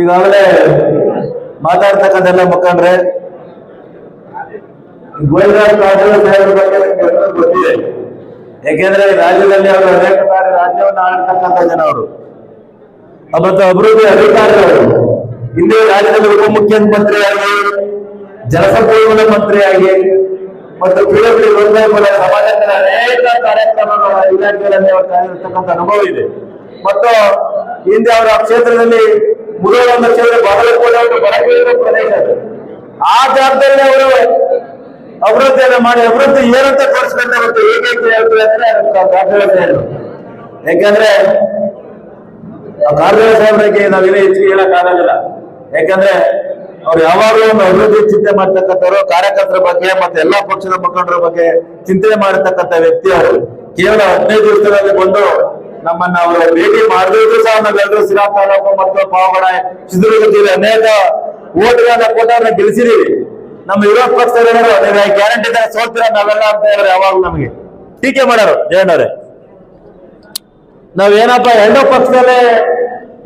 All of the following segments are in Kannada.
ಈಗಾಗಲೇ ಮಾತಾಡ್ತಕ್ಕಂಥೆಲ್ಲ ಮುಖಂಡ್ರೆ ಗೋವಿಂದರಾಜ್ ಕಾರಜೋಳ ಸಾಹೇಬ್ರ ಬಗ್ಗೆ ಗೊತ್ತಿದೆ. ಯಾಕೆಂದ್ರೆ ರಾಜ್ಯದಲ್ಲಿ ಅವರು ಅನೇಕ ಬಾರಿ ರಾಜ್ಯವನ್ನು ಆಡ್ತಕ್ಕಂಥ ಜನ ಅವರು ಮತ್ತು ಅಭಿವೃದ್ಧಿ ಅಧಿಕಾರಿಗಳು. ಹಿಂದೆ ರಾಜ್ಯದಲ್ಲಿ ಉಪಮುಖ್ಯಮಂತ್ರಿಯಾಗಿ ಜಲಸಂಪನ್ಮೂಲ ಮಂತ್ರಿಯಾಗಿ, ಮತ್ತು ಪಿಡಬ್ಲ್ಯೂ ಗೋಪಾಲ ಸಮಾಜದ ಅನೇಕ ಕಾರ್ಯಕ್ರಮಗಳ ಇಲಾಖೆಗಳಲ್ಲಿ ಅವರು ಕಾರ್ಯನಿರ್ತಕ್ಕಂಥ ಅನುಭವ ಇದೆ. ಮತ್ತು ಹಿಂದೆ ಅವರ ಕ್ಷೇತ್ರದಲ್ಲಿ ಮುರುಘಾ ಸೇರಿ ಬಾಗಲಕೋಟೆ ಒಂದು ಬರಬೇಕಿರೋ ಪ್ರದೇಶ ಅದು. ಆ ಜಾಗದಲ್ಲಿ ಅವರು ಅಭಿವೃದ್ಧಿಯನ್ನು ಮಾಡಿ, ಅಭಿವೃದ್ಧಿ ಏನಂತ ತೋರಿಸ್ಬೇಕಾಗುತ್ತೆ ಹೇಗೆ ಹೇಳ್ತಾರೆ ಅಂದ್ರೆ ಸಾಹೇಬ್ರು. ಯಾಕಂದ್ರೆ ಆ ಬಗ್ಗೆ ನಾವೇನೇ ಹೆಚ್ಚಿಗೆ ಹೇಳಕ್ ಆಗೋದಿಲ್ಲ ಯಾಕಂದ್ರೆ ಅವ್ರು ಯಾವಾಗಲೂ ಒಂದು ಅಭಿವೃದ್ಧಿ ಚಿಂತೆ ಮಾಡ್ತಕ್ಕಂಥವ್ರು, ಕಾರ್ಯಕರ್ತರ ಬಗ್ಗೆ ಮತ್ತೆ ಎಲ್ಲಾ ಪಕ್ಷದ ಮುಖಂಡರ ಬಗ್ಗೆ ಚಿಂತನೆ ಮಾಡಿರ್ತಕ್ಕಂಥ ವ್ಯಕ್ತಿ ಅವರು ಕೇವಲ ಹದಿನೈದು ದಿವಸದಲ್ಲಿ ಬಂದು ನಮ್ಮನ್ನ ಅವರು ಭೇಟಿ ಮಾಡಬೇಕು ಸಹ ನಾವೆಲ್ಲರೂ ಸಿರಾ ತಾಲೂಕು ಮತ್ತು ಪಾವಗಡ ಚಿತ್ರದುರ್ಗ ಜಿಲ್ಲೆ ಅನೇಕ ಓಟ್ಗಳನ್ನ ಕೊಟ್ಟವ್ರನ್ನ ಗೆಲ್ಸಿದೀವಿ ನಮ್ಮ ವಿರೋಧ ಪಕ್ಷದವರು ಗ್ಯಾರಂಟಿ ತರ ಸೋಲ್ತೀರ ನಾವೆಲ್ಲ ಅಂತ ಹೇಳಿದ್ರೆ ಯಾವಾಗ ನಮಗೆ. ಟೀಕೆ ಮಾಡೋರು, ಜಯಣ್ಣವ್ರೆ. ನಾವೇನಪ್ಪ ಎರಡೋ ಪಕ್ಷದಲ್ಲೇ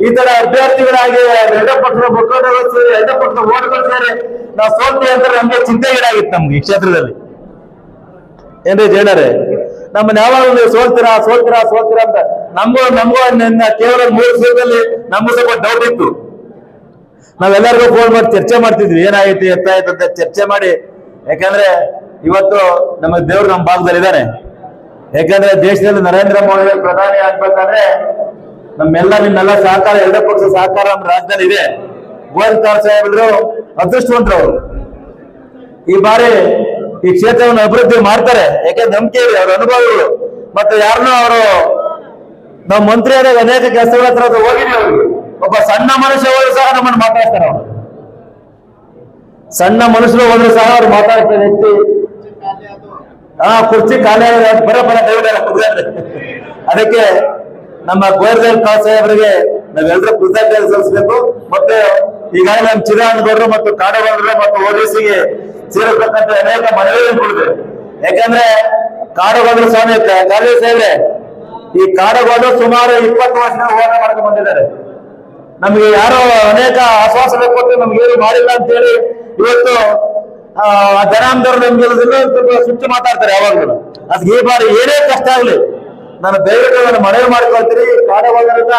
ಈ ತರ ಅಭ್ಯರ್ಥಿಗಳಾಗಿ ಎರಡೋ ಪಕ್ಷದ ಮುಖಂಡರು ಸೇರಿ ಎರಡೋ ಪಕ್ಷದ ಓಟ್ಗಳು ಸೇರಿ ನಾವು ಸೋಲ್ತೀವಿ ಅಂತ ನಮ್ಗೆ ಚಿಂತೆಗೀಡಾಗಿತ್ತು ನಮ್ಗೆ ಈ ಕ್ಷೇತ್ರದಲ್ಲಿ. ಏನ್ರಿ ಜೇಣರೇ ನಮ್ಮನ್ನ ಯಾವಾಗ ನೀವು ಸೋಲ್ತೀರಾ ಸೋಲ್ತೀರಾ ಸೋಲ್ತೀರಾ ಅಂತ ನಮಗೂ ನಮಗೂ ಕೇವಲ ಮೂರು ದಿವಸದಲ್ಲಿ ನಮಗೂ ಸ್ವಲ್ಪ ಡೌಟ್ ಇತ್ತು. ನಾವೆಲ್ಲರಿಗೂ ಫೋನ್ ಮಾಡಿ ಚರ್ಚೆ ಮಾಡ್ತಿದ್ವಿ, ಏನಾಯ್ತು, ಎತ್ತಾಯ್ತು ಅಂತ ಚರ್ಚೆ ಮಾಡಿ. ಯಾಕಂದ್ರೆ ಇವತ್ತು ನಮ್ಮ ದೇವ್ರು ನಮ್ಮ ಭಾಗದಲ್ಲಿ ಇದ್ದಾನೆ. ಯಾಕಂದ್ರೆ ದೇಶದಲ್ಲಿ ನರೇಂದ್ರ ಮೋದಿ ಪ್ರಧಾನಿ ಆಗ್ಬೇಕಾದ್ರೆ ನಮ್ಮೆಲ್ಲ ನಿಮ್ಮೆಲ್ಲ ಸಹಕಾರ, ಎರಡೇ ಪಕ್ಷ ಸಹಕಾರ ನಮ್ಮ ರಾಜ್ಯದಲ್ಲಿ ಇದೆ. ಗೋವಿಂದ ಕಾರ್ ಸಾಹೇಬ್ರು ಅದೃಷ್ಟವಂತರು ಅವರು. ಈ ಬಾರಿ ಈ ಕ್ಷೇತ್ರವನ್ನು ಅಭಿವೃದ್ಧಿ ಮಾಡ್ತಾರೆ. ಯಾಕಂದ್ರೆ ನಂಬಿಕೆ ಇದೆ, ಅವ್ರ ಅನುಭವಗಳು. ಮತ್ತೆ ಯಾರನ್ನೂ ಅವರು ನಮ್ಮ ಮಂತ್ರಿ ಆದಾಗ ಅನೇಕ ಕೆಲಸಗಳ ಹತ್ರ ಹೋಗಿದ್ವಿ ಒಬ್ಬ ಸಣ್ಣ ಮನುಷ್ಯ ಹೋದ್ರು ಸಹ ನಮ್ಮನ್ನು ಮಾತಾಡ್ತಾರೆ ಅವರು. ಸಣ್ಣ ಮನುಷ್ಯರು ಹೋದ್ರು ಸಹ ಅವ್ರು ಮಾತಾಡ್ತಾರೆ ವ್ಯಕ್ತಿ. ಹಾ ಕುರ್ಚಿ ಖಾಲಿ ಬರ ಬರ ಕುದುರೆ ಅದಕ್ಕೆ ನಮ್ಮ ಗೋರ್ದೇವ್ ಕಾವ್ ಸಾಹೇಬರಿಗೆ ನಾವೆಲ್ಲರೂ ಕೃತಜ್ಞತೆ ಸಲ್ಲಿಸಬೇಕು. ಮತ್ತೆ ಈಗಾಗಲೇ ನಮ್ಮ ಚಿರಾನಗೌಡರು ಮತ್ತು ಕಾಡಗೌಡರು ಮತ್ತು ಓಡಿಸಿಗೆ ಸೇರತಕ್ಕಂಥ ಅನೇಕ ಮನವಿಗಳಿದೆ ಯಾಕಂದ್ರೆ ಕಾಡಗೌಡರು ಸ್ವಾಮಿ ಗಾಂಧಿ ಸೇವೆ ಈ ಕಾಡಗೌಡರು ಸುಮಾರು ಇಪ್ಪತ್ತು ವರ್ಷ ಹೋರಾಟ ಮಾಡ್ಕೊಂಡು ಬಂದಿದ್ದಾರೆ. ನಮಗೆ ಯಾರೋ ಅನೇಕ ಆಶ್ವಾಸನೆ ಕೊಟ್ಟು ನಮ್ಗೆ ಏನು ಮಾಡಿಲ್ಲ ಅಂತ ಹೇಳಿ ಇವತ್ತು, ಆ ಜನಾಂದವರು ನಮ್ಗೆ ಸುಚ್ಚು ಮಾತಾಡ್ತಾರೆ ಯಾವಾಗಲೂ. ಅದಕ್ಕೆ ಈ ಬಾರಿ ಏನೇ ಕಷ್ಟ ಆಗ್ಲಿ, ನಾನು ದಯವಿಟ್ಟು ಮನವಿ ಮಾಡ್ಕೊಳ್ತೀನಿ. ಕಾಡವಾಗರನ್ನ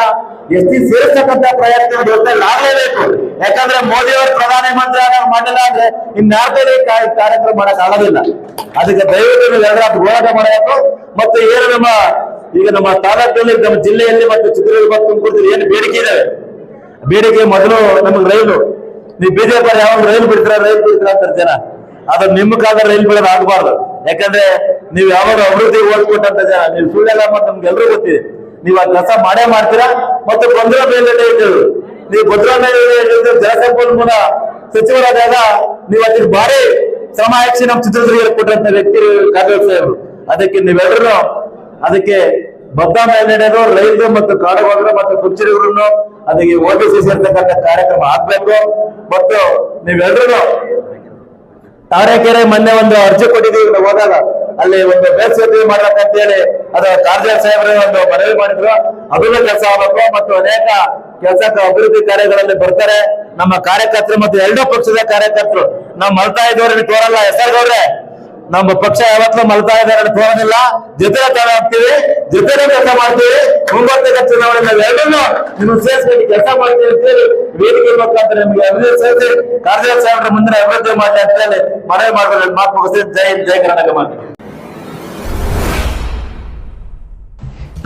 ಎಸ್ ಟಿ ಸೇರಿಸ್ತಕ್ಕಂಥ ಪ್ರಯತ್ನ ಜೊತೆಲಿ ಆಗ್ಲೇಬೇಕು. ಯಾಕಂದ್ರೆ ಮೋದಿ ಅವರು ಪ್ರಧಾನಿ ಮಂತ್ರಿ ಆಗ ಮಾಡಿಲ್ಲ ಅಂದ್ರೆ ಇನ್ಯಾವುದೇ ಕಾರ್ಯಕ್ರಮ ಮಾಡಕ್ ಆಗೋದಿಲ್ಲ. ಅದಕ್ಕೆ ದಯವಿಟ್ಟು ನೀವು ಎಲ್ಲರ ಹೋರಾಟ ಮಾಡಬೇಕು. ಮತ್ತೆ ಏನು ನಮ್ಮ ಈಗ ನಮ್ಮ ತಾಲೂಕಿನಲ್ಲಿ ನಮ್ಮ ಜಿಲ್ಲೆಯಲ್ಲಿ ಮತ್ತು ಚಿತ್ರದುರ್ಗ ತುಮಕೂರು ಏನು ಬೇಡಿಕೆ ಇದಾವೆ ಬೇಡಿಕೆ ಮೊದಲು ನಮಗೆ ರೈಲು. ನೀವು ಬಿಜೆಪಿ ಯಾವಾಗ ರೈಲು ಬಿಡ್ತೀರಾ ರೈಲು ಬಿಡ್ತೀರಾ ಅಂತ ಜನ. ಅದು ನಿಮ್ಮ ಕಾಲದ ರೈಲು ಬಿಡೋದು ಆಗಬಾರ್ದು. ಯಾಕಂದ್ರೆ ನೀವು ಯಾವಾಗ ಅಭಿವೃದ್ಧಿ ಓದ್ಕೊಟ್ಟಂತ ಜನ, ನೀವು ಸುಳ್ಳೆಲ್ಲ ಮತ್ತೆ ನಮ್ಗೆ ಎಲ್ರಿಗೂ ಗೊತ್ತಿದೆ. ನೀವು ಆ ಕೆಲಸ ಮಾಡೇ ಮಾಡ್ತೀರಾ? ಮತ್ತು ಭದ್ರಾ ಮೇಲ್ಗಡೆ ಇದ್ದೇವೆ ನೀವು ಭದ್ರಾ ಮೇಲ್ಗಡೆ ಇದ್ದು ಜಲಸಂಪನ್ಮೂಲ ಸಚಿವರಾದಾಗ ನೀವು ಅದಕ್ಕೆ ಭಾರಿ ಶ್ರಮ ಹಾಕಿ ನಮ್ಮ ಚಿತ್ರದುರ್ಗ ಕೊಟ್ಟಂತ ವ್ಯಕ್ತಿ ಕಾಗಲ್ ಸಾಹೇಬರು ಅದಕ್ಕೆ ನೀವೆಲ್ಲರೂ ಅದಕ್ಕೆ ಭದ್ರಾ ಮೇಲ್ನಡೆದು ರೈಲ್ವೆ ಮತ್ತು ಕಾಡುಗೋದ್ರು ಮತ್ತು ಕುರ್ಚಿರಿಗರನ್ನು ಅದಕ್ಕೆ ಓಬಿಸಿ ಸೇರ್ತಕ್ಕಂಥ ಕಾರ್ಯಕ್ರಮ ಆಗ್ಬೇಕು. ಮತ್ತು ನೀವೆಲ್ಲರೂ ತಾರೇಕೆರೆ ಮೊನ್ನೆ ಒಂದು ಅರ್ಜಿ ಕೊಟ್ಟಿದ್ದೀವಿ ಹೋದಾಗ. ಅಲ್ಲಿ ಒಂದು ಮೇಲ್ಸೇತುವೆ ಮಾಡ್ಬೇಕಂತ ಹೇಳಿ ಅದೇ ಕಾರ್ಯ ಸಾಹೇಬ್ರ ಒಂದು ಮನವಿ ಮಾಡಿದ್ರು. ಅದನ್ನು ಕೆಲಸ ಆಗಬೇಕು ಮತ್ತು ಅನೇಕ ಕೆಲಸ ಅಭಿವೃದ್ಧಿ ಕಾರ್ಯಗಳಲ್ಲಿ ಬರ್ತಾರೆ. ನಮ್ಮ ಕಾರ್ಯಕರ್ತರು ಮತ್ತು ಎರಡೂ ಪಕ್ಷದ ಕಾರ್ಯಕರ್ತರು. ನಾವು ಮಲ್ತಾ ಇದ್ದವ್ರಿಗೆ ತೋರಲ್ಲ. ಹೆಸರುಗವ್ರೆ ನಮ್ಮ ಪಕ್ಷ ಯಾವತ್ತೂ ಮಲ್ತಾ ಇದ್ದಾರೆ ತೋರಲಿಲ್ಲ. ಜೊತೆ ಹೋಗ್ತೀವಿ ಜೊತೆ ಕೆಲಸ ಮಾಡ್ತೀವಿ. ಮುಂಬರ್ತಕ್ಕ ಚುನಾವಣೆ ನಾವು ಎರಡನ್ನೂ ನಿಮ್ಮ ಸೇರಿಸ್ಕೊಂಡು ಕೆಲಸ ಮಾಡ್ತೀವಿ ಅಂತ ಹೇಳಿ ವೇದಿಕೆ ಮುಖಾಂತರ ನಿಮಗೆ ಅಭಿವೃದ್ಧಿ ಸೇರಿಸಿ ಕಾರಜೋಳ ಸಾಹೇಬ್ರ ಮುಂದಿನ ಅಭಿವೃದ್ಧಿ ಮಾಡಿ ಅಂತ ಹೇಳಿ ಮನವಿ ಮಾಡಿದ್ರೆ ಮಾತು ಮುಗಿಸಿ. ಜೈ ಜೈ ಕರ್ನಾಟಕ ಮಾಡಿ